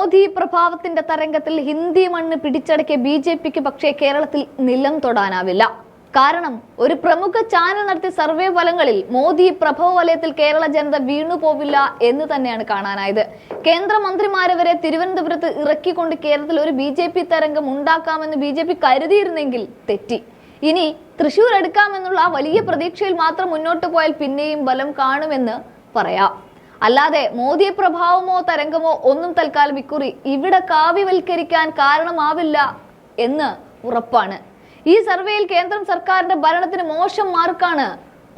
മോദി പ്രഭാവത്തിന്റെ തരംഗത്തിൽ ഹിന്ദി മണ്ണ് പിടിച്ചടക്കിയ B J പിക്ക് പക്ഷേ കേരളത്തിൽ നിലം തൊടാനാവില്ല. കാരണം ഒരു പ്രമുഖ ചാനൽ നടത്തിയ സർവേ ഫലങ്ങളിൽ മോദി പ്രഭവ വലയത്തിൽ കേരള ജനത വീണു പോവില്ല എന്ന് തന്നെയാണ് കാണാനായത്. കേന്ദ്രമന്ത്രിമാരെ വരെ തിരുവനന്തപുരത്ത് ഇറക്കിക്കൊണ്ട് കേരളത്തിൽ ഒരു ബി ജെ പി തരംഗം ഉണ്ടാക്കാമെന്ന് ബി ജെ പി കരുതിയിരുന്നെങ്കിൽ തെറ്റി. ഇനി തൃശൂർ എടുക്കാമെന്നുള്ള ആ വലിയ പ്രതീക്ഷയിൽ മാത്രം മുന്നോട്ട് പോയാൽ പിന്നെയും ബലം കാണുമെന്ന് പറയാം. അല്ലാതെ മോദി പ്രഭാവമോ തരംഗമോ ഒന്നും തൽക്കാലം ഇക്കുറി ഇവിടെ കാവ്യവൽക്കരിക്കാൻ കാരണമാവില്ല എന്ന് ഉറപ്പാണ്. ഈ സർവേയിൽ കേന്ദ്രം സർക്കാരിന്റെ ഭരണത്തിന് മോശം മാർക്കാണ്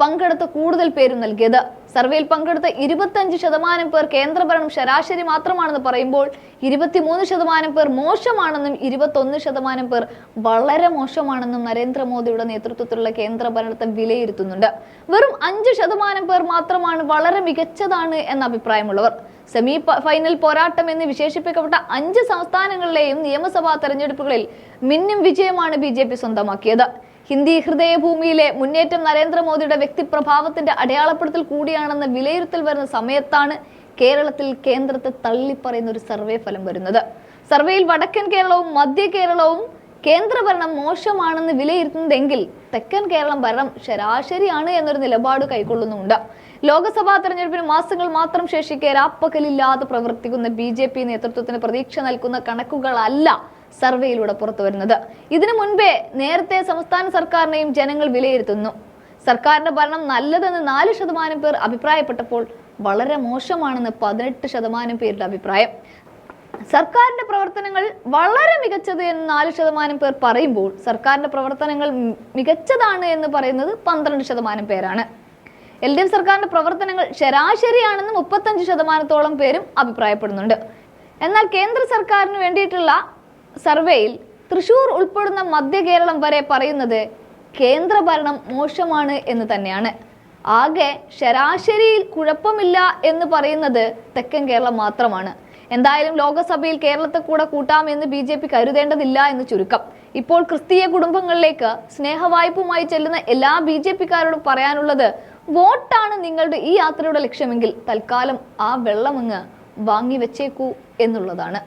പങ്കെടുത്ത കൂടുതൽ പേരും നൽകിയത്. സർവേയിൽ പങ്കെടുത്ത ഇരുപത്തഞ്ച് ശതമാനം പേർ കേന്ദ്രഭരണം ശരാശരി മാത്രമാണെന്ന് പറയുമ്പോൾ ഇരുപത്തിമൂന്ന് ശതമാനം പേർ മോശമാണെന്നും ഇരുപത്തൊന്ന് ശതമാനം പേർ വളരെ മോശമാണെന്നും നരേന്ദ്രമോദിയുടെ നേതൃത്വത്തിലുള്ള കേന്ദ്ര ഭരണത്തെ വിലയിരുത്തുന്നുണ്ട്. വെറും അഞ്ച് ശതമാനം പേർ മാത്രമാണ് വളരെ മികച്ചതാണ് എന്ന അഭിപ്രായമുള്ളവർ. സെമി ഫൈനൽ പോരാട്ടം എന്ന് വിശേഷിപ്പിക്കപ്പെട്ട അഞ്ച് സംസ്ഥാനങ്ങളിലെയും നിയമസഭാ തെരഞ്ഞെടുപ്പുകളിൽ മിന്നും വിജയമാണ് ബി സ്വന്തമാക്കിയത്. ഹിന്ദി ഹൃദയഭൂമിയിലെ മുന്നേറ്റം നരേന്ദ്രമോദിയുടെ വ്യക്തിപ്രഭാവത്തിന്റെ അടയാളപ്പെടുത്തൽ കൂടിയാണെന്ന വിലയിരുത്തൽ വരുന്ന സമയത്താണ് കേരളത്തിൽ കേന്ദ്രത്തെ തള്ളിപ്പറയുന്ന ഒരു സർവേ ഫലം വരുന്നത്. സർവേയിൽ വടക്കൻ കേരളവും മധ്യ കേരളവും കേന്ദ്രഭരണം മോശമാണെന്ന് വിലയിരുത്തുന്നതെങ്കിൽ തെക്കൻ കേരളം ഭരണം ശരാശരിയാണ് എന്നൊരു നിലപാട് കൈക്കൊള്ളുന്നുണ്ട് ലോക്സഭാ തെരഞ്ഞെടുപ്പിന് മാസങ്ങൾ മാത്രം ശേഷിക്കെ രാപ്പകലില്ലാതെ പ്രവർത്തിക്കുന്ന ബി നേതൃത്വത്തിന് പ്രതീക്ഷ നൽകുന്ന കണക്കുകളല്ല സർവേയിലൂടെ പുറത്തു വരുന്നത്. ഇതിനു മുൻപേ നേരത്തെ സംസ്ഥാന സർക്കാരിനെയും ജനങ്ങൾ വിലയിരുത്തുന്നു. സർക്കാരിന്റെ ഭരണം നല്ലതെന്ന് നാല് ശതമാനം പേർ അഭിപ്രായപ്പെട്ടപ്പോൾ വളരെ മോശമാണെന്ന് പതിനെട്ട് ശതമാനം പേരുടെ അഭിപ്രായം. സർക്കാരിന്റെ പ്രവർത്തനങ്ങൾ വളരെ മികച്ചത് എന്ന് നാല് ശതമാനം പേർ പറയുമ്പോൾ സർക്കാരിന്റെ പ്രവർത്തനങ്ങൾ മികച്ചതാണ് എന്ന് പറയുന്നത് പന്ത്രണ്ട് ശതമാനം പേരാണ്. എൽ ഡി എഫ് സർക്കാരിന്റെ പ്രവർത്തനങ്ങൾ ശരാശരിയാണെന്ന് മുപ്പത്തഞ്ച് ശതമാനത്തോളം പേരും അഭിപ്രായപ്പെടുന്നുണ്ട്. എന്നാൽ കേന്ദ്ര സർക്കാരിന് വേണ്ടിയിട്ടുള്ള സർവേയിൽ തൃശൂർ ഉൾപ്പെടുന്ന മധ്യ കേരളം വരെ പറയുന്നത് കേന്ദ്രഭരണം മോശമാണ് എന്ന് തന്നെയാണ്. ആകെ ശരാശരിയിൽ കുഴപ്പമില്ല എന്ന് പറയുന്നത് തെക്കൻ കേരളം മാത്രമാണ്. എന്തായാലും ലോകസഭയിൽ കേരളത്തെ കൂടെ കൂട്ടാമെന്ന് ബി ജെ പി കരുതേണ്ടതില്ല എന്ന് ചുരുക്കം. ഇപ്പോൾ ക്രിസ്തീയ കുടുംബങ്ങളിലേക്ക് സ്നേഹവായ്പുമായി ചെല്ലുന്ന എല്ലാ ബി ജെ പിക്കാരോടും പറയാനുള്ളത് വോട്ടാണ് നിങ്ങളുടെ ഈ യാത്രയുടെ ലക്ഷ്യമെങ്കിൽ തൽക്കാലം ആ വെള്ളമങ്ങ് വാങ്ങി വെച്ചേക്കൂ എന്നുള്ളതാണ്.